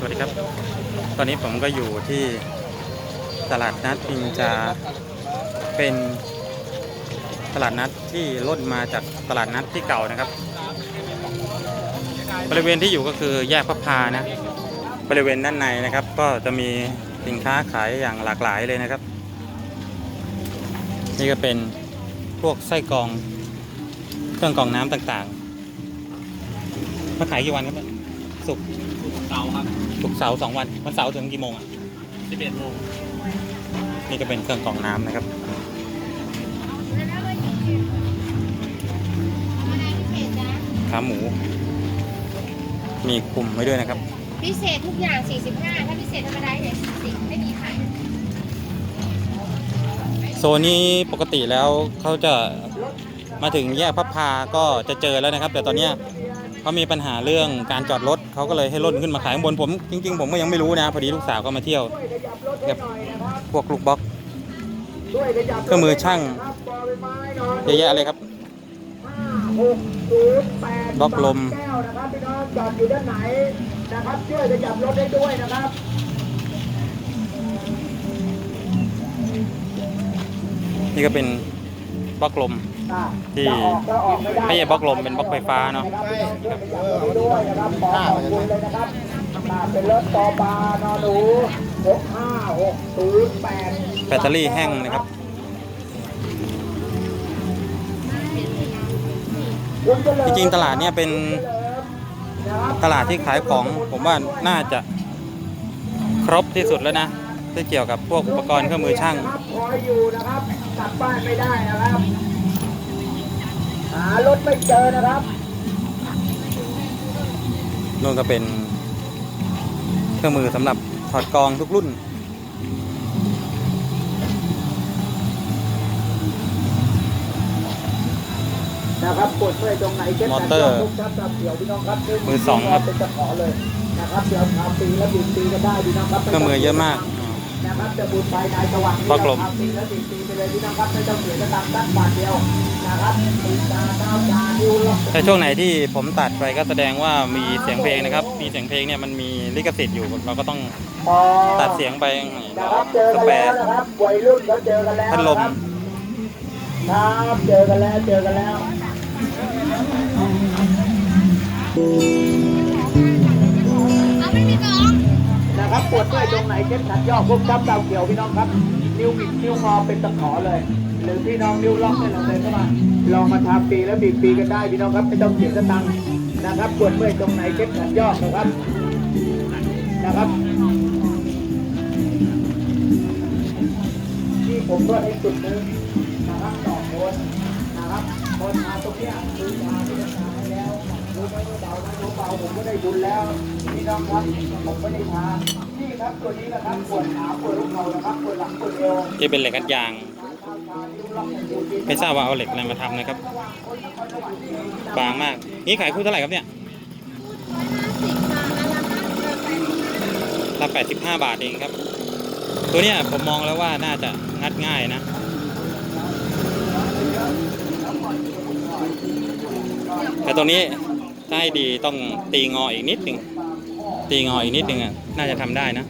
สวัสดีครับ ตอนนี้ผมก็อยู่ที่ตลาดนัดพิงจา เป็นตลาดนัดที่ล่นมาจากตลาดนัดที่เก่านะครับ บริเวณที่อยู่ก็คือแยกพระพานะ บริเวณด้านในนะครับ ก็จะมีสินค้าขายอย่างหลากหลายเลยนะครับ นี่ก็เป็นพวกไส้กรองเครื่องกรองน้ำต่างๆมาขายกี่วันครับเนี่ยศุกเสาครับ ศุกร์เสาร์สองวันวันเสาร์ถึงกี่โมงอะ11โมงนี่ก็เป็นเครื่องกรองน้ำนะครับ ขาหมู มีคุมไว้ด้วยนะครับ พิเศษทุกอย่าง 45 ถ้าพิเศษธรรมดาเนี่ย40ไม่มีขายโซนนี้ปกติแล้วเขาจะมาถึงแยกพับพาก็จะเจอแล้วนะครับ แต่ตอนเนี้ย เขามีปัญหาเรื่องการจอดรถเขาก็เลยให้ล่นขึ้นมาขายข้างบนผมจริง ๆ ผมก็ยังไม่รู้นะ พอดีลูกสาวก็มาเที่ยวกับพวกลูกบล็อกเครื่องมือช่างเยอะแยะเลยครับบล็อกลมแก้วนะครับพี่น้องจอดอยู่ด้านไหนนะครับช่วยขยับรถได้ด้วยนะครับนี่ก็เป็นบล็อกลมอ่า ที่ไม่ใช่บล็อกลมเป็นบล็อกไฟฟ้าเนาะครับขยับรถได้วยนะครับขอขอบคุณเลยนะครับอ่าเป็นรถตอปานอหนู65608แบตเตอรี่แห้งนะครับจริงๆตลาดเนี่ยเป็นตลาดที่ขายของผมว่าน่าจะครบที่สุดแล้วนะที่เกี่ยวกับพวกอุปกรณ์เครื่องมือช่างครับคอยอยู่นะครับกลับบ้านไม่ได้นะครับารถไม่เจอนะครับนู่นก็เป็นเครื่องมือสำหรับถอดกรองทุกรุ่น นะครับกดเมื่อยตรงไหนเช็ดมอเตอร์ทุกท่านครับเดี๋ยวพี่น้องครับมือสองครับเป็นตะขอเลยนะครับเดี๋ยวทำปีแล้วบิดปีก็ได้พี่น้องครับเครื่องมือเยอะมาก นะครับจะบุญภายในสว่างบล็อกลมทำปีแล้วบิดปีไปเลยพี่น้องครับไม่ต้องเสียกระตังสักบาทเดียวนะครับปีตาเก้าตานิ้วล็อกถ้าช่วงไหนที่ผมตัดไปก็แสดงว่ามีเสียงเพลงนะครับ มีเสียงเพลงเนี่ยมันมีลิขสิทธิ์อยู่เราก็ต้องพอตัดเสียงไปนะครับเจอสกันแปแล้วร์นะครับวัยรุ่นเขาเจอกันแล้วพัดลมครับเจอกันแล้วเจอกันแล้ว นะครับปวดเมื่อยตรงไหนเช็ดขัดย่อพวกช้ำดาวเขียวพี่น้องครับ นิ้วบิดนิ้วงอเป็นตะขอเลย หรือพี่น้องนิ้วล็อกเนี่ยเราเลยเข้ามาลองมาทำปีแล้วบีบปีกันได้พี่น้องครับไม่ต้องเสียสตังค์นะครับปวดเมื่อยตรงไหนเช็ดขัดย่อนะครับนะครับที่ผมก็ให้จุดหนึงนะครับต่อคนนะครับคนมาตรงเนี้ยคือทาานะรู้เบาผมก็ได้บุญแล้วพี่น้องครับผมก็ได้ทานี่ครับตัวนี้นะครับปวดขาปวดหัวเขานะครับปวดหลังปวดเอวที่เป็นเหล็กกัดยางไม่ทราบว่าเอาเหล็กอะไรมาทำนะครับบางมาก นี่ขายคู่เท่าไหร่ครับเนี่ยละ85 บาทเองครับ ตัวเนี้ยผมมองแล้วว่าน่าจะงัดง่ายนะแต่ตัวนี้ ถ้าให้ดีต้องตีงออีกนิดหนึ่งตีงออีกนิดหนึ่งอะน่าจะทำได้นะ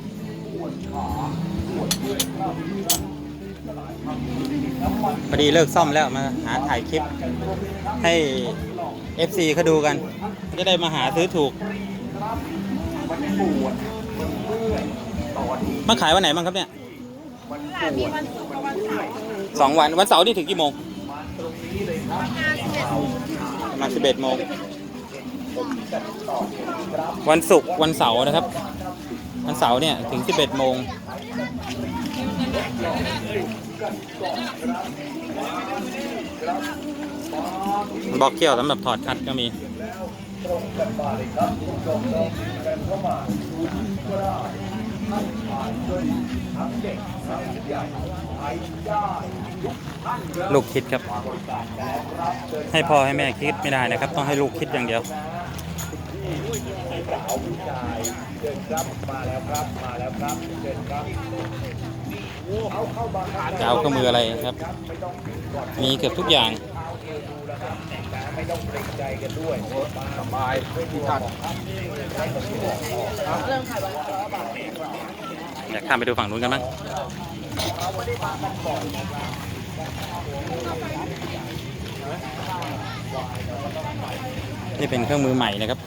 พอดีเลิกซ่อมแล้วมาหาถ่ายคลิปให้ FC เขาดูกัน จะได้มาหาซื้อถูกมาขายวันไหนบ้างครับเนี่ยมีวันศุกร์กับวันเสาร์สองวันวันเสาร์นี่ถึงกี่โมงงาน11โมงประมาณ11โมง วันศุกร์วันเสาร์นะครับ วันเสาร์เนี่ยถึง 11 โมงบล็อกเขี้ยวสำหรับถอดคัดก็มีลูกคิดครับ ให้พ่อให้แม่คิดไม่ได้นะครับ ต้องให้ลูกคิดอย่างเดียว จะเอาเครื่องมืออะไรครับ มีเกือบทุกอย่างไม่ต้องเกรงใจกันด้วยสบายที่ท่านอยากข้ามไปดูฝั่งนู้นกันบ้างนี่เป็นเครื่องมือใหม่นะครับ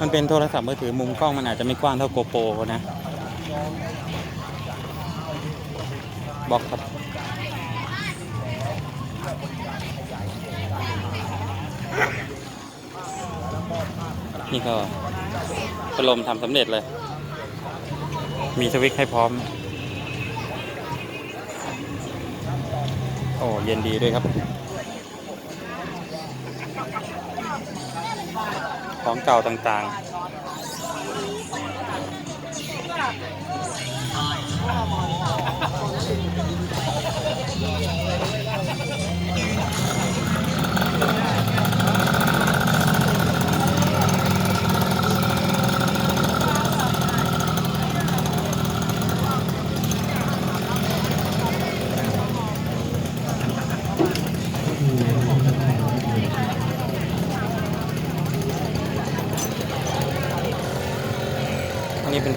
มันเป็นโทรศัพท์มือถือมุมกล้องมันอาจจะไม่กว้างเท่าโกโปรนะบล็อกครับนี่ก็พัดลมทำสำเร็จเลย มีสวิตช์ให้พร้อม โอ้ เย็นดีด้วยครับ ของเก่าต่างๆ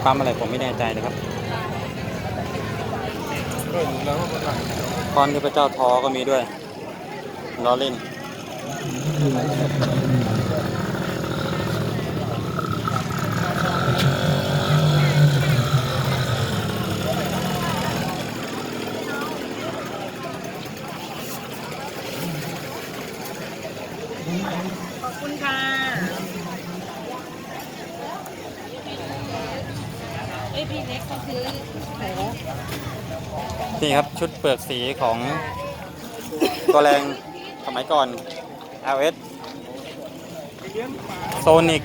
ปั๊มอะไรผมไม่แน่ใจนะครับพรที่พระเจ้าทอก็มีด้วยล้อเล่นขอบคุณค่ะ อ้ยพี่เล็กเขาซื้อโหนี่ครับชุดเปลือกสีของ ตัวแรงสมัยก่อน LS Sonic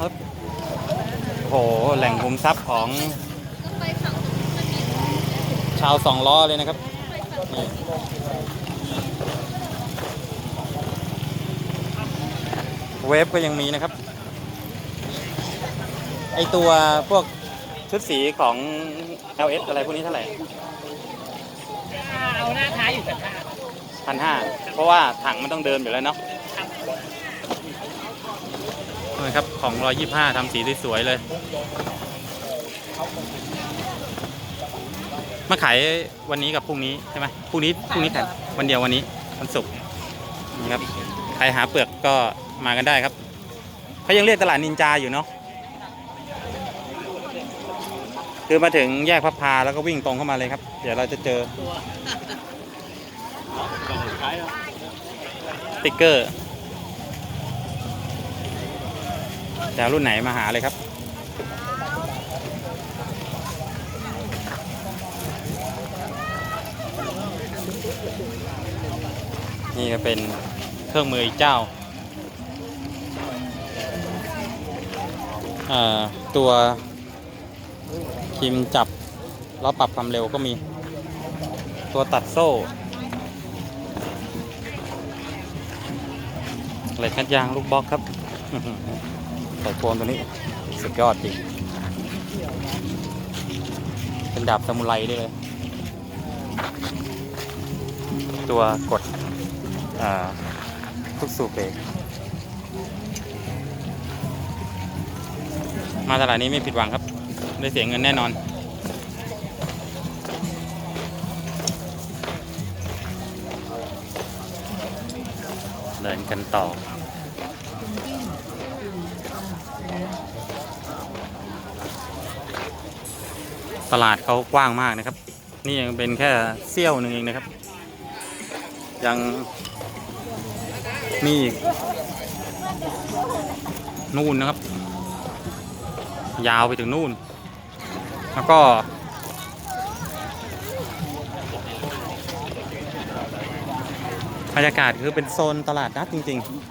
ครับโอ้โหแหล่งคุมทรัพย์ของชาวสองล้อเลยนะครับนี่เวฟก็ยังมีนะครับ ไอตัวพวก ชุดสีของ LS อะไรพวกนี้เท่าไหร่เอาหน้าท้ายอยู่กับค่ะพันห้าเพราะว่าถังมันต้องเดินอยู่แล้วเนาะนี่ครับของร้อยยี่ห้าทำสีสวยๆเลย มาขายวันนี้กับพรุ่งนี้ใช่ไหมพรุ่งนี้พรุ่งนี้ขายวันเดียววันนี้วันศุกร์นี่ครับใครหาเปลือกก็มากันได้ครับเขายังเรียกตลาดนินจาอยู่เนาะ คือมาถึงแยกพระพาแล้วก็วิ่งตรงเข้ามาเลยครับ เดี๋ยวเราจะเจอติ๊กเกอร์แต่รุ่นไหนมาหาเลยครับ นี่ก็เป็นเครื่องมืออีกเจ้าอ่อตัว คิมจับแล้วปรับความเร็วก็มี ตัวตัดโซ่เหล็กคัดยางลูกบล็อกครับใส่โฟนตัวนี้ สุดยอดจริง เป็นดาบซามูไรได้เลย ตัวกดทุกสูบเบรกมาตลาดนี้ไม่ผิดหวังครับ ได้เสียเงินแน่นอน เดินกันต่อตลาดเขากว้างมากนะครับ นี่ยังเป็นแค่เสี้ยวหนึ่งเองนะครับ ยังมีอีกนู่นนะครับ ยาวไปถึงนู่น แล้วก็บรรยากาศคือเป็นโซนตลาดนัดจริง ๆ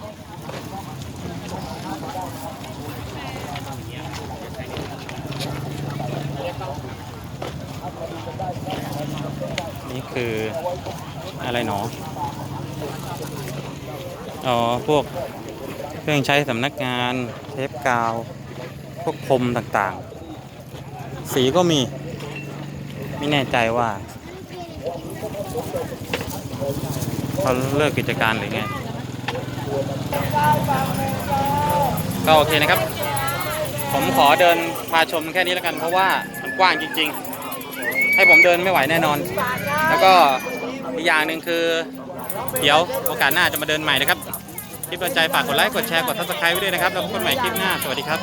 นี่คืออะไรหนอ อ๋อ พวกเครื่องใช้สำนักงานเทปกาว พวกคมต่าง ๆ สีก็มี ไม่แน่ใจว่าเขาเลิกกิจการหรือไง ก็โอเคนะครับ ผมขอเดินพาชมแค่นี้แล้วกัน เพราะว่ามันกว้างจริง ๆ ให้ผมเดินไม่ไหวแน่นอน แล้วก็อีกอย่างหนึ่งคือ เดี๋ยวโอกาสหน้าจะมาเดินใหม่นะครับ คลิปโดนใจฝากกดไลค์ กดแชร์ กด subscribe ไว้ด้วยนะครับ แล้วพบกันใหม่คลิปหน้า สวัสดีครับ